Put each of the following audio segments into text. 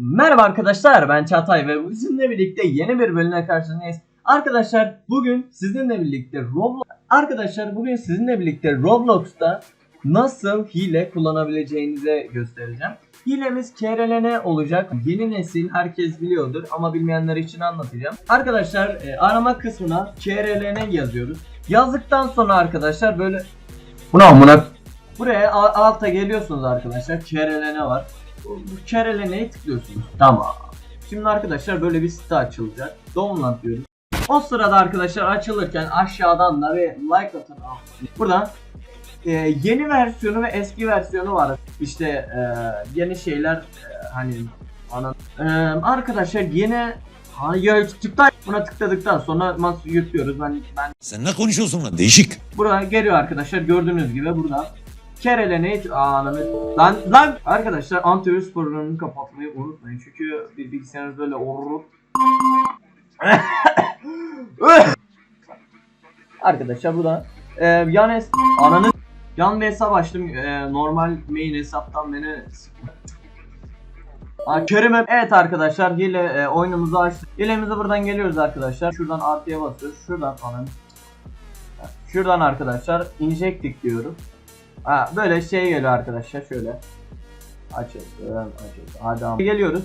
Merhaba arkadaşlar ben Çağatay ve sizinle birlikte yeni bir bölümle karşınızdayız. Arkadaşlar bugün sizinle birlikte Roblox Arkadaşlar bugün sizinle birlikte Roblox'ta nasıl hile kullanabileceğinizi göstereceğim. Hilemiz KRLN olacak. Yeni nesil herkes biliyordur ama bilmeyenler için anlatacağım. Arkadaşlar e, arama kısmına KRLN yazıyoruz. Yazdıktan sonra arkadaşlar böyle Buna amına Buraya alta geliyorsunuz arkadaşlar. KRLN var. Bu KRLN'ye tıklıyorsunuz. Tamam. Şimdi arkadaşlar böyle bir site açılacak. Download diyoruz. O sırada arkadaşlar açılırken aşağıdan da bir like atın. Buradan e, yeni versiyonu ve eski versiyonu var. İşte e, yeni şeyler e, hani ana e, arkadaşlar yeni Hayır tıkla buna tıkladıktan sonra mas yüklüyoruz. Ben ben Sen ne konuşuyorsun lan değişik. Buraya geliyor arkadaşlar gördüğünüz gibi burada Kerelene ananı lan lan arkadaşlar antivirüs programını kapatmayı unutmayın çünkü bir bilgisayarınız böyle orup Arkadaşlar burada e, yan es ananı yan bir hesap açtım e, normal main hesaptan beni Kerim'e evet arkadaşlar hile e, oyunumuzu açtık. Hilemize buradan geliyoruz arkadaşlar. Şuradan artıya basıyoruz. Şuradan ananı Şuradan arkadaşlar injectik diyorum. Ha, böyle şey geliyor arkadaşlar şöyle. Açalım, açalım. Hadi ama. Geliyoruz.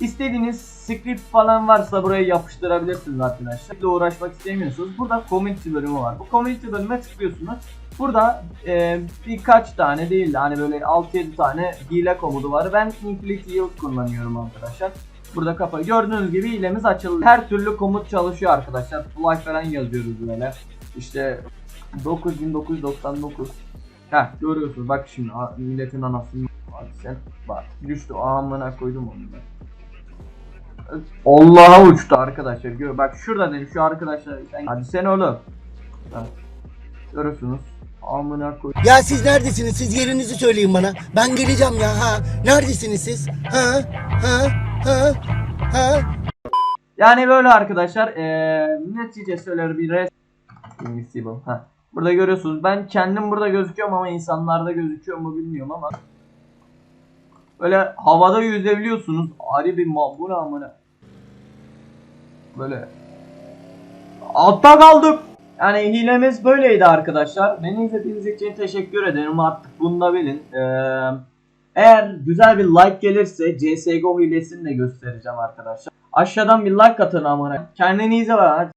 İstediğiniz script falan varsa buraya yapıştırabilirsiniz arkadaşlar. De uğraşmak istemiyorsunuz. Burada community bölümü var. Bu community bölüme tıklıyorsunuz. Burada e, birkaç tane değil de hani böyle 6-7 tane hile komutu var. Ben Infinite Yield kullanıyorum arkadaşlar. Burada kafa. Gördüğünüz gibi hilemiz açıldı. Her türlü komut çalışıyor arkadaşlar. Fly falan yazıyoruz böyle. İşte 9999 Heh görüyorsunuz bak şimdi milletin anasını Hadi sen bak düştü amına koydum onu ben. Allah'a uçtu arkadaşlar gör bak şurada dedim şu arkadaşlar sen, hadi sen oğlum Bak, görüyorsunuz amına koy Ya siz neredesiniz? Siz yerinizi söyleyin bana. Ben geleceğim ya ha. Neredesiniz siz? Ha? Ha? Ha? Ha? Yani böyle arkadaşlar eee netice söyler bir res Invisible ha Burada görüyorsunuz ben kendim burada gözüküyorum ama insanlarda gözüküyor mu bilmiyorum ama Böyle havada yüzebiliyorsunuz Ari bir ma bu ne amına Böyle Altta kaldık yani hilemiz böyleydi arkadaşlar. Beni izlediğiniz için teşekkür ederim. Artık bunu da bilin. Ee, eğer güzel bir like gelirse CSGO hilesini de göstereceğim arkadaşlar. Aşağıdan bir like atın amına. Kendinize bakın.